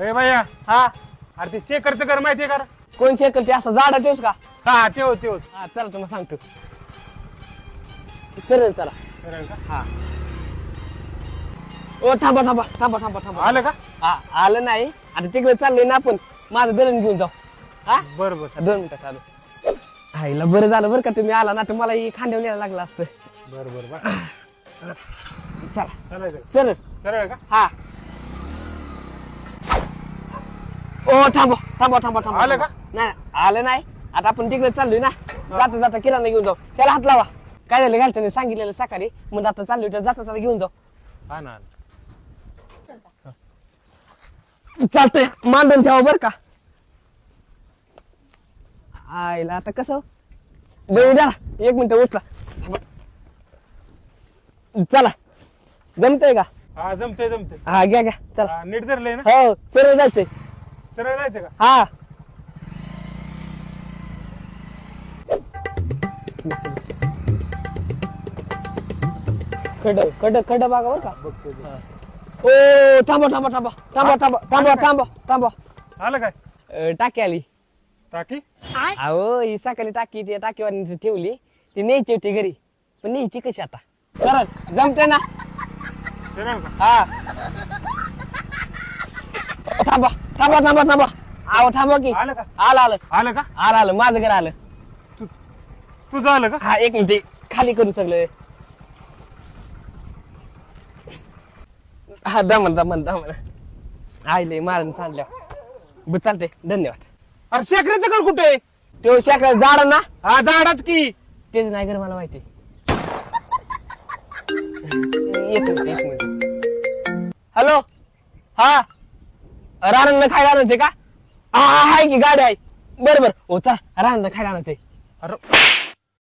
ए भैया हा? अरे ते शेखरचं घर माहितीये का रे? कोण शेकल ते असं झाडा ठेवस का? हा तेव तेव हा चला तुम्हाला सांगतो. सरळ चला. हा. ओ थांबा थांबा थांबा थांबा थांबा. आलं का? हा आलं नाही. आता तिकडे चाललोय ना आपण. माझं दळण घेऊन जाऊ. हा? बर बर. दोन मिनिटं चालू. आईला बरं झालं बरं का तुम्ही आला ना तर मला ही खांद्यावर न्यायला लागलं असतं. बर बर बर चला. चालायचं सरळ. सरळ का? हा. ओ थांबा थांबा थांबा थांबा आलं का? नाही आलं नाही. आता आपण तिकडे चाललोय ना. जाता जाता किराणा घेऊन जाऊ. त्याला हात लावा. काय झालं घालताना सांगितलेलं सकाळी मग आता चाललोय तर जाता जाता घेऊन जाऊ. हा ना चालतंय मांडून ठेवा बर का. आईला आता कसं देऊ द्या ना. एक मिनिट उठला. चला. जमतंय का? हा जमते जमते हा घ्या घ्या. चला. नीट धरलंय ना? हो सरळ जायचंय. सरळ जायचं का? हा. खड खड खड बघा बर का? बघतो ते. ओ थांबा थांबा थांबा. थांबा थांबा थांबा थांबा थांबा. आलं काय? अं, टाकी आली. टाकी? अहो ही सकाळी टाकी ती टाकीवर ठेवली. ती न्यायची होती घरी. पण न्यायची कशी आता? सरळ जमते ना? सरळ का? हा. थांबा. थांबा थांबा थांबा. अहो थांबा की. आलं का? आलं आलं. आलं का? आलं आलं. माझं घर आलं. तुझं आलं का? हा एक मिनिट. खाली करू सगळं. हा दमन दमन दमन आईले मारून सांडल्या. बर चालते धन्यवाद. अरे शेखराचं घर कुठे? तो शेकडा झाड ना. हा झाडाच की. तेच नाही घर मला माहिती. एक मिनिट एक मिनिट. हॅलो? हा? रानांना खायला आणायचे का? आ, आहे की गाडी आहे. बरोबर होता रानांना खायला आणायचे. अरे.